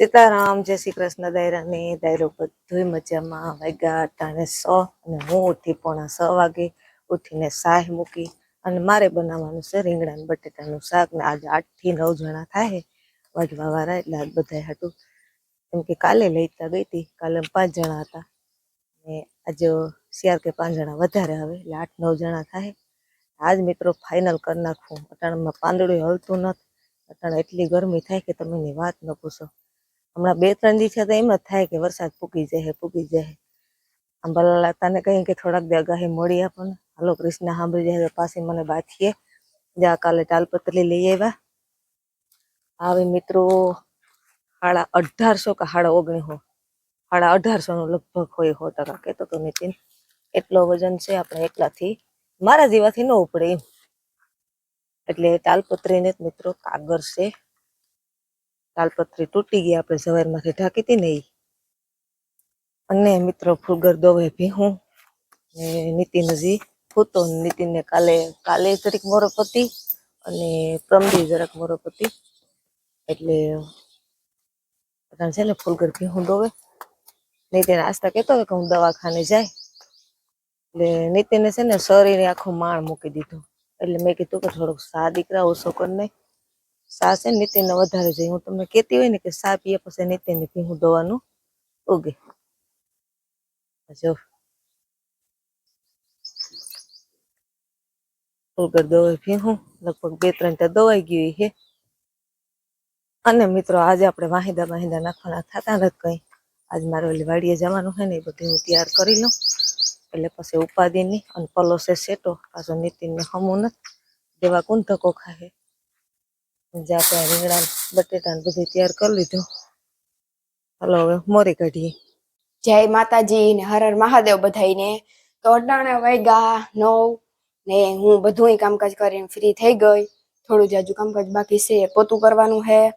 સીતારામ, જય શ્રી કૃષ્ણ દાયરાને દાયરો બધુંય મજામાં વાગ્યા અટાણે સો અને હું ઉઠી પોણા સ વાગે ઉઠીને સાહ મૂકી અને મારે બનાવવાનું છે રીંગણા બટેટાનું શાક ને આજે આઠથી નવ જણા થાય વાગવા વાળા એટલે આજ બધા હતું કેમ કે કાલે લઈતા ગઈ હતી, કાલે પાંચ જણા હતા ને આજે શિયાર કે પાંચ જણા વધારે આવે એટલે આઠ નવ જણા થાય. આજ મિત્રો ફાઇનલ કરી નાખવું અટાણામાં પાંદડું હલતું નથી. અટાણે એટલી ગરમી થાય કે તમે વાત ન પૂછો. હમણાં બે, ત્રણ દિવસે તો એમ જ થાય કે વરસાદ પૂકી જાય પૂકી જાય અંબાલાલ તને કહીએ કે થોડાક દી મોડી આપણને. હાલો કૃષ્ણ, સાંભળી જાય પાછી મને બાથીએ જા, કાલે તાલપત્રી લઈ આવ્યા. આવે મિત્રો સાડા અઢારસો કે સાડા ઓગણીસો? અઢારસો નો લગભગ હોય સો ટકા કહેતો તો નીતિન. એટલો વજન છે, આપણે એકલાથી મારા જેવાથી ન ઉપડે એમ. એટલે તાલપત્રીને મિત્રો કાગર છે. તાલપત્રી તૂટી ગઈ, આપણે સવારમાંથી ઢાંકી હતી ને એ અને મિત્રો ફુલગર દોવે ભીહું. ને નીતિન હજી ફૂતો નીતિનને કાલે કાલે જરીક મોરોપતિ અને પ્રમદી જરાક મોરોપતિ એટલે અટાણે છે ને ફૂલગર ભીહું દોવે. નીતિન આસ્તા કહેતો કે હું દવાખાને જાય. એટલે નીતિને છે ને શરીરે આખું માણ મૂકી દીધું. એટલે મેં કીધું કે થોડોક સા દીકરા ઓછો કરી નાખ સા છે નીતિને વધારે જોઈએ હું તમને કહેતી હોય ને કે સા પીએ પછી નીતિને ભીંગું દવાનું ઉગે. જો. ઉગર દવાઈ ભીંગું લગભગ બે ત્રણ ત્યાં દવાઈ ગયું છે અને મિત્રો આજે આપણે વાહિંદા વાહિંદા નાખવાના થતા નથી કઈ. આજ મારે ઓલી વાડીએ જવાનું છે ને એ બધું હું તૈયાર કરી લઉં. એટલે પછી ઉપાધિ નહીં અને પલોસે સેટો પાછો નીતિનને હમું નથી. દેવા કુંધકો ખાય જે રીંગણા, બટેટા ને તૈયાર કરી લીધું. હાલો, હવે મોરી કાઢીએ. જય માતાજી ને હર હર મહાદેવ બધાઈને તો અટાણે વાગ્યા નવ ને હું બધું કામકાજ કરીને ફ્રી થઈ ગઈ. થોડું જાજુ કામકાજ બાકી છે, પોતું કરવાનું હે.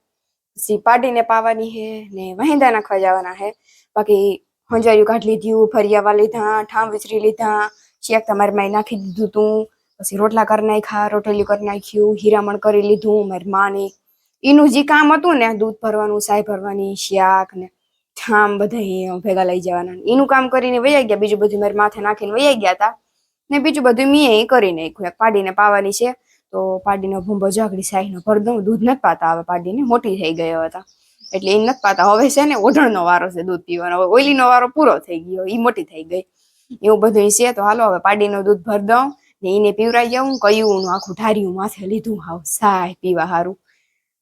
પછી પાડીને પાવાની હે ને વહિંદા નાખવા જવાના હે. બાકી હંજાયું કાઢ લીધું, ફરિયાવા લીધા, ઠામ વિચરી લીધા. શેક તમારી માય નાખી દીધું તું. પછી રોટલા કરી નાખ્યા, રોટલી કરી નાખ્યું, હીરામણ કરી લીધું, મારી માને. એનું જે કામ હતું ને, દૂધ ભરવાનું સાય ભરવાની, શાક ને ઠામ બધા ભેગા લઈ જવાના. એનું કામ કરીને વૈયા ગયા, બીજું બધું મારી માથે નાખીને વૈયા ગયા હતા ને બીજું બધું મેં એ કરી નાખ્યું. પાડીને પાવાની છે, તો પાડીનો ભૂંબો જાગડી સાહીનો ભર દૂધ નથી પાતા હવે પાડીને, મોટી થઈ ગયો હતા એટલે એ નથી પાતા. હવે છે ને, ઓઢણનો વારો છે દૂધ પીવાનો. હવે ઓઈલીનો વારો પૂરો થઈ ગયો એ મોટી થઈ ગઈ. એવું બધું છે, તો હાલો હવે પાડીનું દૂધ ભર એને પીવરાઈ જાઉં કયું આખું ઢાર્યું માથે લીધું હાવ સાય પીવા હારું.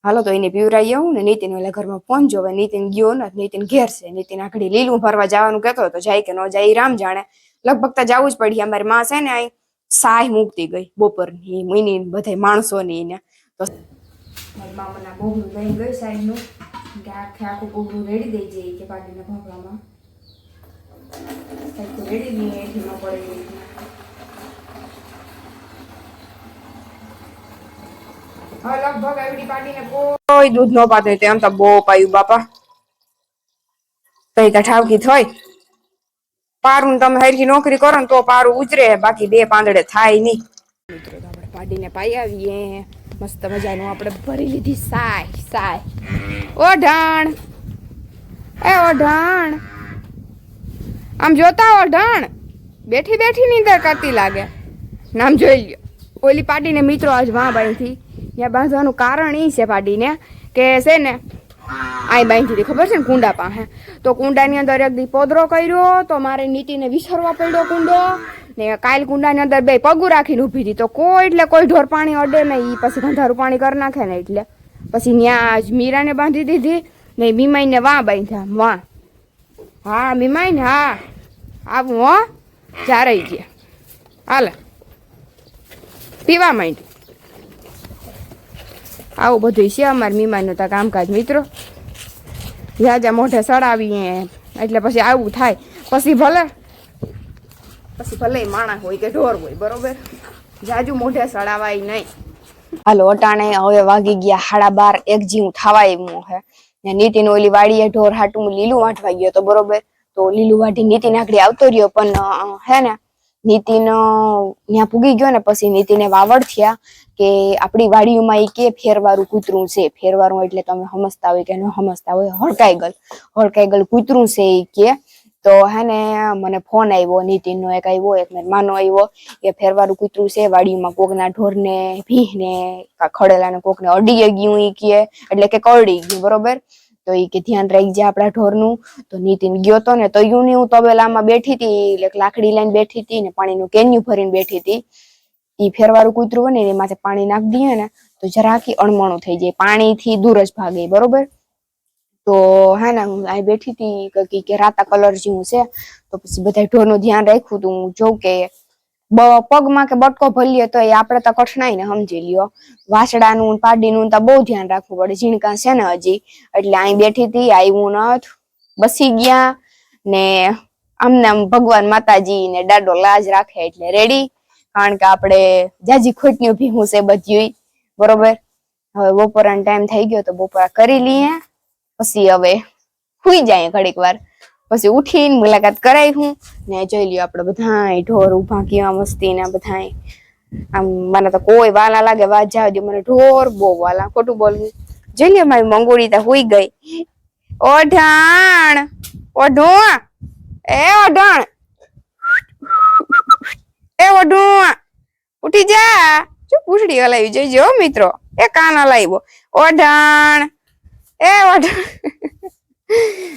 હાલો તો એને પીવરાઈ આવું ને નીતિન એટલે ઘરમાં ફોન હવે નીતિન ગયો ને, નીતિન ઘેર છે. નીતિન આખડી લીલું ભરવા જવાનું કહેતો હતો, જાય કે ન જાય રામ જાણે. લગભગ તો જવું જ પડી. અમારી માં છે ને અહીં સાય મૂકતી ગઈ બપોરની મહિની બધા માણસો ને તો મામાના મા લઈ ગઈ સાઈડનું કે આખે આખું બોગલું રેડી દઈ જઈએ કે પાટીના ભાગવામાં રેડી દઈએ એથી ન પડે એવી રીતના. હવે લગભગ એવડી પાટીને કોઈ દૂધ ન પાતે તેમ તો બહુ પાયું બાપા. તઈ તો ઠાવકી થઈ પારું તમે હરખી નોકરી કરો ને તો પારું ઉતરે બાકી બે પાંદડે થાય નહીં. મિત્રો તો આપણે પાડીને પાઈ આવીએ. મસ્ત મજાનું આપણે ભરી લીધી સાય સાય. ઓઢાણ. એ ઓઢાણ. આમ જોતા ઓઢાણ. બેઠી બેઠી નીંદર કરતી લાગે. નામ જોઈ લ્યો. ઓલી પાડીને મિત્રો આજ વાં બાંધી ત્યાં બાંધવાનું કારણ એ છે પાડીને કે છે ને આઈ બાંધી હતી ખબર છે ને કુંડા પાસે? તો કુંડાની અંદર એક દી પોદરો કર્યો, તો મારે નીતિને વિસરવા પડ્યો કુંડો, ને કાલ કુંડાની અંદર બે પગું રાખીને ઊભી હતી. તો કોઈ એટલે કોઈ ઢોર પાણી અડે ને એ પછી ગંધારું પાણી કરી નાખે ને એટલે. પછી ત્યાં મીરાને બાંધી દીધી, ને મીમાઈને વાં બાંધ્યા, વાં. હા બીમાઈને હા. આવું, હો. ચારે ગયા. હાલે. પીવા માંડી આવું બધું છે અમારે મીમાનું તો કામકાજ, મિત્રો. જ્યાં મોઢે સડાવીએ, એટલે પછી આવું થાય. પછી ભલે પછી ભલે માણસ હોય કે ઢોર હોય, બરોબર? જાજુ મોઢે સડાવાય નહીં. હાલો, અટાણે હવે વાગી ગયા સાડા બાર, એક જીવ થવાય એમ હે ને નીતિન ઓલી વાડીએ ઢોર હાટું લીલું વાંટવા ગયો તો બરોબર. તો લીલું વાટી નીતિન આકડી આવતો રહ્યો, પણ હે ને નીતિન ત્યાં પૂગી ગયો ને પછી નીતિને વાવડ થયા કે આપણી વાડીઓમાં એ કે ફેરવારું કૂતરું છે, ફેરવારું એટલે તમે સમજતા હોય કે ન સમજતા હોય, હળકાઈ ગલ હળકાઈ ગલ કૂતરું છે એ કે. તો હે ને મને ફોન આવ્યો નીતિનનો એક આવ્યો એક માનો આવ્યો કે ફેરવારું કૂતરું છે, વાડીમાં કોકના ભીહને ને ખડેલાને કોકને અડી ગયું એ કે. એટલે કે કરડી ગયું, બરોબર? તો ઈ કે ધ્યાન રાખજે આપણા ઢોરનું. તો નીતિન ગયો તો ને, તો યુની હું તબેલામાં બેઠી હતી લાકડી લઈને બેઠી હતી ને પાણીનું કેન્યુ ભરીને બેઠી હતી ઈ ફેરવાળું કૂતરું હોય ને, એની માથે પાણી નાખી દઈએ ને, તો જરાકી અણમણું થઈ જાય, પાણીથી દૂર જ ભાગે, બરોબર? તો હા ને, હું અહીં બેઠી હતી કે- રાતા કલર જેવું છે, તો પછી બધા ઢોરનું ધ્યાન રાખ્યું તું, હું જોઉં કે પગમાં કે બટકો ભરીએ તો એ આપણે તો કઠણાઈ ને સમજી લ્યો. વાસડાનું ને પાડીનું તો બહુ ધ્યાન રાખવું પડે. ઝીણકા છે ને હજી. એટલે અહીં બેઠી હતી આવ્યું નથ બસી ગયા ને આમને આમ ભગવાન માતાજી ને દાડો લાજ રાખે એટલે રેડી કારણ કે આપણે જાજી ખોટની ભીહું છે બધ્યું બરોબર? હવે બપોરાનો ટાઈમ થઈ ગયો તો બપોરા કરી લઈએ. પછી હવે સુઈ જાય ઘડીક વાર. પછી ઉઠીને મુલાકાત કરાવી હું. ને જોઈ લ્યો આપણે બધાય ઢોર ઊભા કેવા મસ્તી ને બધાય. આમ મને તો કોઈ વાલા લાગે, વાત જાવ દે મને ઢોર બહુ વાલા, ખોટું બોલવું. જોઈ લ્યો મારી મંગોળી તો હોઈ ગઈ. ઓઢાણ ઓઢું એ ઓઢાણ એ ઓઢું ઉઠી જા. શું પૂછડી હલાવી જોઈજો મિત્રો. એ કાન હલાવ્યો. ઓઢાણ એ ઓઢાણ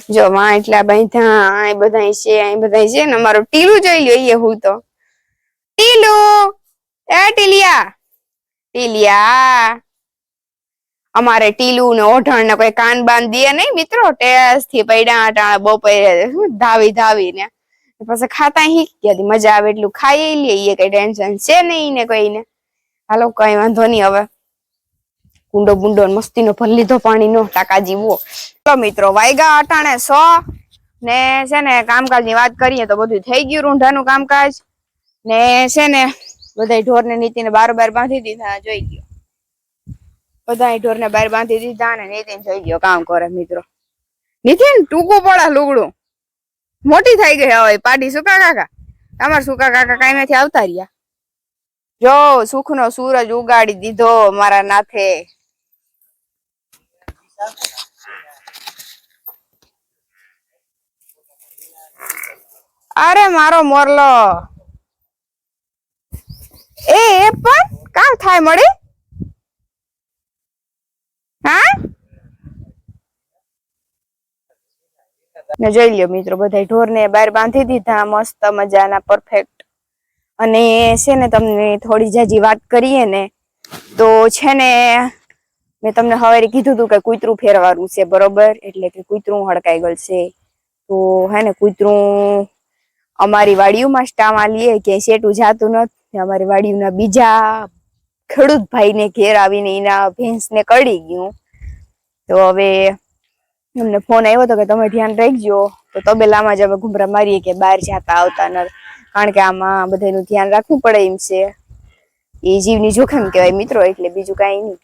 જો માં એટલા બાંધા, આ બધા છે, આ બધા છે ને અમારું ટીલું જોઈ લ્યો હું તો. ટીલું! એ ટીલિયા! ટીલિયા! અમારે ટીલું ને ઓઢણ ને કોઈ કાન બાંધ દે નહીં મિત્રો. ટેસથી પૈડા ટાણા બપોરે ધાવી ધાવી ને પછી ખાતા શીખી ગયા મજા આવે એટલું ખાઈ લઈએ કઈ ટેન્શન છે નહીં ને કઈ ને હાલો, કઈ વાંધો નહીં હવે. કુંડો બુંડો મસ્તીનો ભરી લીધો પાણીનો ટાકા જીવો ચલો મિત્રો, વાયગા અટાણે સો ને છે ને કામકાજની વાત કરીએ તો બધું થઈ ગયું રૂંઢાનું કામકાજ. ને છે ને બધા ઢોર ને નીતિને બાર બાર બાંધી દીધા, જોઈ ગયો બધા ઢોર ને બાર બાંધી દીધા ને નીતિન જોઈ ગયો કામ કરે મિત્રો. નીતિન, ટૂંકું પડે લુગડું. મોટી થઈ ગઈ હવે, પાડી સુકા કાકા. તમારા સુકા કાકા કાંઈ આવતા રહ્યા. જો સુખ નો સૂરજ ઉગાડી દીધો મારા નાથે. અરે મારો મોરલો. એ એ પણ કામ થાય મળી? ને જોઈ લ્યો મિત્રો બધા ઢોર ને બહાર બાંધી દીધા, મસ્ત મજાના પરફેક્ટ અને છે ને, તમને થોડી જાજી વાત કરીએ ને, તો છે ને મેં તમને હવે કીધું હતું કે કૂતરું ફેરવાનું છે, બરોબર? એટલે કે કૂતરું હડકાઈ ગયું છે. તો હે ને, કૂતરું અમારી વાડીઓમાં સ્ટામાં લઈએ કે શેટું જાતું નથી અમારી વાડીઓના બીજા ખેડૂત ભાઈને ઘેર આવીને એના ભેંસને કડી ગયું. તો હવે અમને ફોન આવ્યો હતો કે તમે ધ્યાન રાખજો. તો તબેલામાં જ અમે ઘુમરા મારીએ કે બહાર જતા આવતા ન કારણ કે આમાં બધાનું ધ્યાન રાખવું પડે એમ છે. એ જીવની જોખમ કહેવાય મિત્રો, એટલે બીજું કાંઈ નહીં.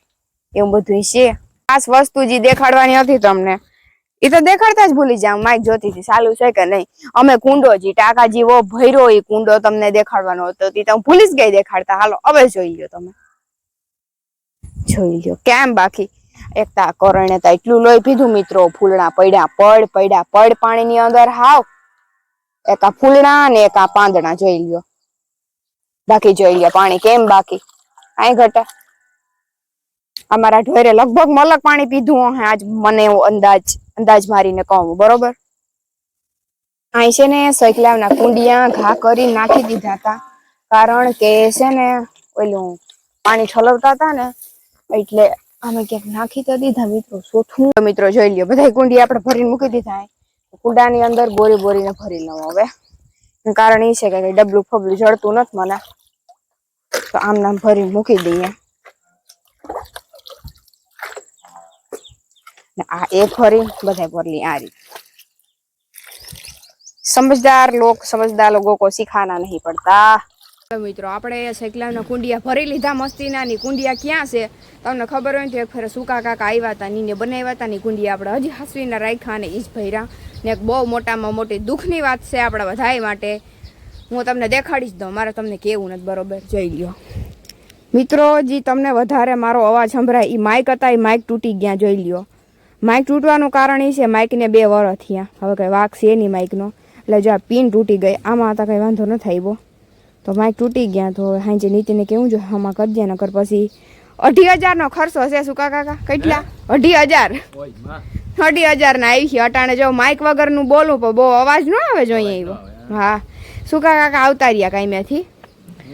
એવું બધું છે. ખાસ વસ્તુ જે દેખાડવાની હતી તમને. એ તો દેખાડતા જ ભૂલી જાવ માઇક જોતી હતી સાલું છે કે નહીં? અમે કુંડો જી ટાકા જીવો ભૈરો એ કુંડો તમને દેખાડવાનો હતો તે તમે ભૂલી જ ગઈ દેખાડતા. હાલો, હવે જોઈ લો તમે. જોઈ લો કેમ બાકી? એકતા કરણે તા એટલું લોહી પીધું મિત્રો, ફૂલણા પડ્યા, પડ પડ્યા, પડ પાણીની અંદર હાવ. એકા ફૂલણા ને એકા પાંદડા, જોઈ લ્યો. બાકી જોઈ લ્યો, પાણી કેમ બાકી? આય ઘટે. અમારા ઢોરે લગભગ મલક પાણી પીધું હે. આજ મને એવો અંદાજ અંદાજ મારીને કહું બરોબર? અહીં છે ને સૈકલાવના કુંડિયા ઘા કરી નાખી દીધા હતા. કારણ કે છે ને, ઓલું પાણી ઠલવતા હતા ને, એટલે અમે ક્યાંક નાખી તો દીધા મિત્રો, સોથું. મિત્રો જોઈ લ્યો બધા કુંડી આપણે ભરીને મૂકી દીધા કુંડાની અંદર બોરી બોરીને ભરી લઉં હવે. કારણ એ છે કે ડબલું ફબલું જડતું નથી મને. તો આમ નામ ભરીને મૂકી દઈએ. આ એક ભરી બધા ભરલી આ રીત સમજદાર લોક, સમજદાર લોકો કો શીખાના નહીં પડતા. મિત્રો, આપણે શેકલાના કુંડિયા ભરી લીધા મસ્તીના ની કુંડિયા ક્યાં છે? તમને ખબર હોય તો એક ફેરે સુકા કાકા આવ્યા હતા, નીને બનાવ્યા હતા ની કુંડિયા આપણે હજી હસવીને રાખ્યા અને ઈજ ભર્યા. ને એક બહુ મોટામાં મોટી દુઃખની વાત છે આપણા બધાય માટે. હું તમને દેખાડીશ દઉં, મારે તમને કેવું નથી, બરોબર? જોઈ લ્યો. મિત્રો, જે તમને વધારે મારો અવાજ સંભળાય એ માઇક હતા એ માઇક તૂટી ગયા, જોઈ લ્યો. માઇક તૂટવાનું કારણ એ છે માઇકને બે વર થયા. હવે કંઈ વાક છે નહીં માઇકનો. એટલે જો આ પિન તૂટી ગઈ આમાં હતા કંઈ વાંધો ન થાય તો માઇક તૂટી ગયા તો હવે હાંજે નીતિને કેવું જો આમાં કરજે નકર પછી અઢી હજારનો ખર્ચો છે સુકા કાકા કેટલા? અઢી હજાર. અઢી હજારના આવી છે અટાણે જો માઇક વગરનું બોલું પણ બહુ અવાજ ન આવે જો અહીંયા આવ્યો. હા. સુકા કાકા આવતા રહ્યા કાંઈમાંથી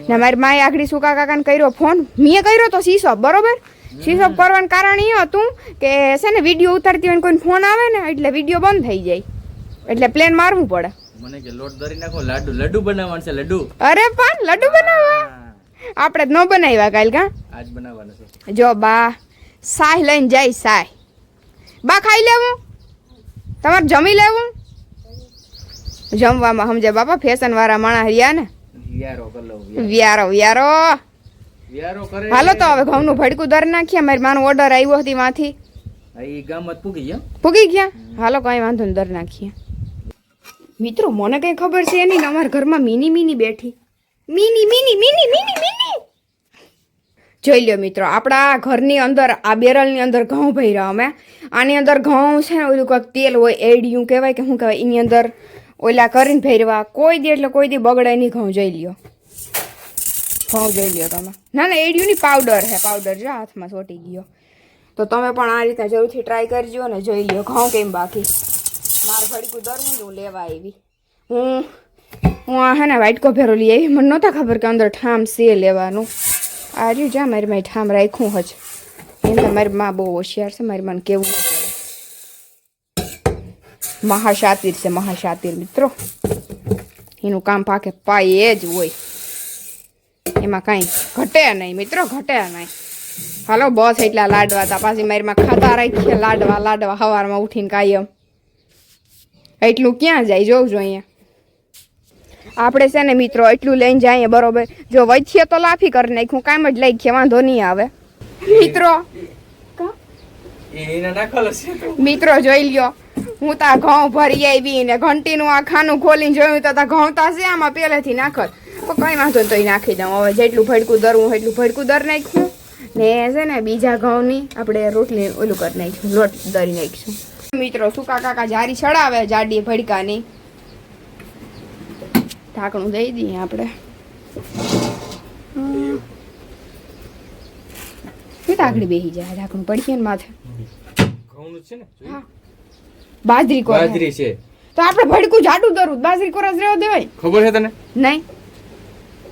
ને મારી માએ આખડી સુકા કાકાને કર્યો? ફોન? મેં કર્યો તો સીસો બરોબર? શીશોપ કરવાનું કારણ એ હતું કે છે ને વીડિયો ઉતારતી હોય કોઈ ફોન આવે ને એટલે વીડિયો બંધ થઈ જાય એટલે પ્લેન મારવું પડે મને કે લોટ દરી નાખો લાડુ લડ્ડુ બનાવવાનું છે લડ્ડુ અરે પણ લડ્ડુ બનાવવા? આપણે ન બનાવ્યા કાલ કા? આજ બનાવવાનું છે. જો બા સાહ લઈને જાય સાહ બા ખાઈ લેવું? તમારે જમી લેવું? જમવામાં સમજે બાપા ફેશન વાળા માણા રહ્યા ને? વિયારો. વિયારો. વ્યારો. હાલો તો હવે ઘઉંનું ભડકું દર નાખીએ. મારી માનો ઓર્ડર આવ્યો હતી માંથી. પૂગી ગયા? હાલો કઈ વાંધો દર નાખીએ. મિત્રો મને કઈ ખબર છે નહીં ને અમારા ઘરમાં મિની મિની બેઠી. Mini Mini Mini Mini Mini! જોઈ લ્યો મિત્રો આપણા ઘરની અંદર આ બેરલની અંદર ઘઉં ભર્યા અમે. આની અંદર ઘઉં છે ને ઓલું કંઈક તેલ હોય એડિયું કહેવાય કે શું કહેવાય એની અંદર ઓલા કરીને ભેરવા કોઈ દે એટલે કોઈ દે બગડે નહીં ઘઉં જોઈ લ્યો. ઘઉં જોઈ લ્યો તમે. ના ના એડિયુની પાવડર છે પાવડર જો હાથમાં ચોટી ગયો. તો તમે પણ આ રીતના જરૂરથી ટ્રાય કરજો ને જોઈ લ્યો ઘઉં કેમ બાકી. મારે ઘડીકું દરવું હું લેવા આવી. હું હું આ હે ને વાઇટ કોફેરો લઈ આવી. મને નહોતા ખબર કે અંદર ઠામ છે લેવાનું. આ રહ્યું જા મારી મારી ઠામ રાખ્યું હજ એમ તો મારી માં બહુ હોશિયાર છે મારી મને કેવું ન પડે. મહાશાતિર છે મહાશાતિર મિત્રો. એનું કામ પાકે પાયે જ હોય. એમાં કાંઈ ઘટે નહીં મિત્રો ઘટે નહીં. હાલો બસ એટલા લાડવા તા પાછી મારી માં ખાતા રાખીએ લાડવા લાડવા સવારમાં ઉઠીને કાયમ. એટલું ક્યાં જાય જોઉં છું અહીંયા. આપણે છે ને મિત્રો એટલું લઈને જઈએ બરોબર? જો વચ્ચે તો લાફી કરી નાખ્યું કામ જ લઈ ગયા વાંધો નહીં આવે. મિત્રો મિત્રો જોઈ લ્યો. હું તા ઘઉં ભરી આવી ને ઘંટીનું આ ખાનું ખોલીને જોયું તો તા ઘઉં તા છે આમાં પહેલેથી નાખત. તો કઈ વાંધો તો નાખી દઉં. હવે જેટલું ભડકું દરવું હોય એટલું ભડકું દર નાખ્યું. ને છે ને બીજા ઘઉંની આપણે રોટલી ઓલું કરી નાખ્યું લોટ દરી નાખીશું મિત્રો સુકા કાકા જારી ચડાવે જાડી ભડકાની ઢાંકણું દઈ દઈએ આપણે. ઢાંકણી બેસી જાય? ઢાંકણું પડીએ ને માથે. છે ને? બાજરી બાજરી છે. તો આપણે ભડકું જાડું દરું બાજરી કોરસ રહેવા દેવાય. ખબર છે તને? નહીં.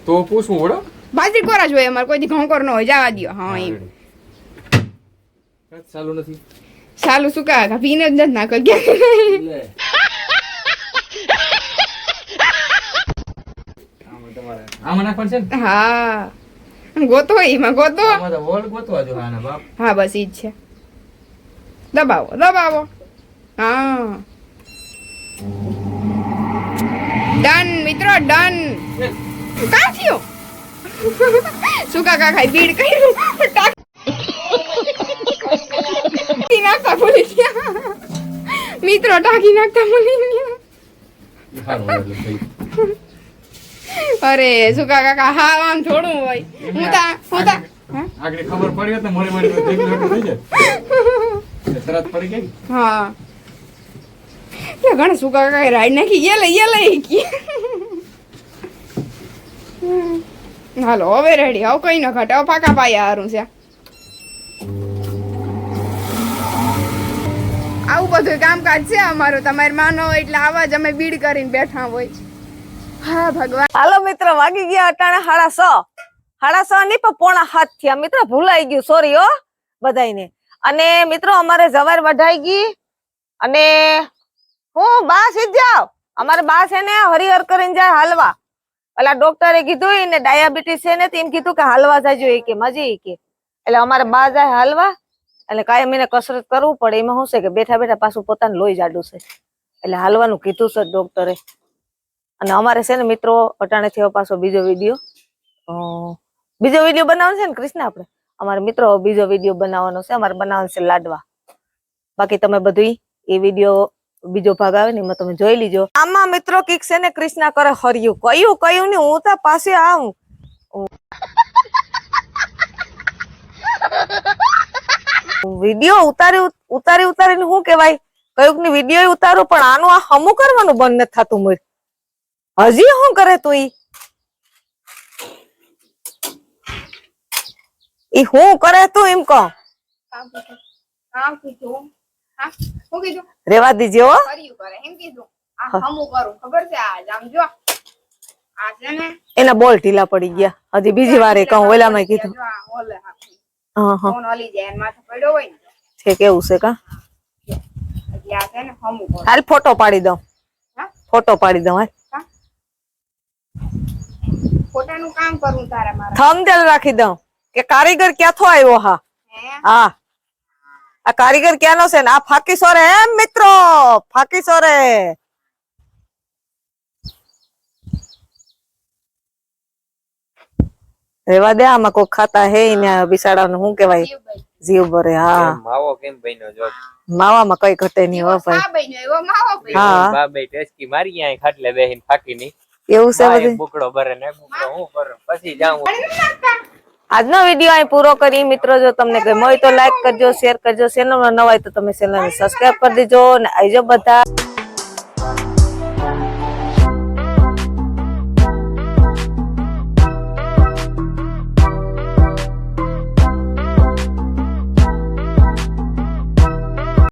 તો પૂછવું વડો બાજરી કોરા જોઈએ? અમારે કોઈ દી ઘઉં ન હોય. જવા દયો. હા એમ. સાલું નથી. સાલું શું કહે પીને જ નથી નાખો આમાં નાખવાનું છે ને? હા. ગોતો એમાં ગોતો. હા બસ ઈ જ છે. દબાવો દબાવો. હા. ડન મિત્રો ડન. કા થયો સુકા કાકા બીડ કર્યું? નાખતા ભૂલી ગયા. મિત્રો ટાંકી નાખતા ભૂલી ગયા. અરે સુકા કાકા હા આમ થોડું હોય. હું તા હું તા? આગળ ખબર પડી હોત ને થઈ જાય તરત પડી ગઈ હા. ઘણા સુકા કાકા રાઈડ નાખી ગયા લઈ એ લઈ. હાલો, હવે રેડી હવે કઈ ન ઘટે. હવે પાકા પાયા હારું છે. આવું બધું કામકાજ છે અમારું. તમારે માનો એટલે આવા જ અમે બીડ કરીને બેઠા હોય હા, ભગવાન. હાલો, મિત્ર, વાગી ગયા અટાણે સાડા સ. હાડા સ નહીં, પણ પોણા હાથ થયા. મિત્ર, ભૂલાઈ ગયું. સોરી હો બધાને અને મિત્રો, અમારે જવાર વઢાઈ ગઈ. અને હું બા સીધ જાવ અમારે બા છે ને, હરિહર કરીને જાય હાલવા. પેલા ડોક્ટરે કીધું એને ડાયાબિટીસ છે ને, તેમ કીધું કે હાલવા જાજો એ કે, મજી કે. એટલે અમારે બા જાય હાલવા, એટલે કાયમ એને કસરત કરવું પડે. એમાં શું છે કે બેઠા બેઠા પાછું પોતાનું લોહી જાડું છે. એટલે હાલવાનું કીધું છે ડોક્ટરે અને અમારે છે ને મિત્રો, અટાણે થયો પાછો બીજો વીડિયો બીજો વીડિયો બનાવવાનો છે ને, કૃષ્ણ આપણે? અમારે મિત્રો, બીજો વીડિયો બનાવવાનો છે. અમારે બનાવવાનો છે લાડવા. બાકી તમે બધું એ વીડિયો બીજો ભાગ આવે ને એમાં તમે જોઈ લીજો. આમાં મિત્રો કંઈક છે ને કૃષ્ણા કરે હર્યું. કયું કયું ને હું તો પાસે આવું. વીડિયો ઉતારી ઉતારી ઉતારીને શું કેવાય કયુકની વીડિયો ઉતારું પણ આનું આ હમું કરવાનું બંધ નથી થતું મોર હજી શું કરે તું ઈ? ઈ શું કરે તું એમ કહો? રેવા દીજે હો. એના બોલ ઢીલા પડી ગયા. હજી બીજી વાર કહું ઓલા માં કીધું. હા હા. છે કેવું છે કા? હાલ ફોટો પાડી દઉં. હા? ફોટો પાડી દઉં હાલ. હા? કામ કરું તારા મારે. થંબનેલ રાખી દઉં. કે કારીગર ક્યાંથી આવ્યો હા? હા. આ કારીગર ક્યાંનો છે ને? આ ફાકી સોરે એમ મિત્રો? ફાકી સોરે. રેવા દે આમાં કોઈ ખાતા હે ને બિસાડાનું શું કેવાય જીવ ભરે હા. માવો કેમ બન્યો જો? માવામાં કઈ ઘટે નહીં હો ભાઈ. આ બન્યો એવો માવો બન્યો. હા. બા ટેસ્કી મારી અહીંયા ખાટલે બેહીને ફાકી ની એવું છે બધું? બુકડો ભરે ને બુકડો હું ભરે? પછી જાઉં. આજનો વીડિયો અહીં પૂરો કરી મિત્રો, જો તમને ગમ્યો હોય તો લાઈક કરજો શેર કરજો. ચેનલમાં નવા હોય તો તમે ચેનલને સબસ્ક્રાઈબ કરી દેજો. અને આવજો બધા.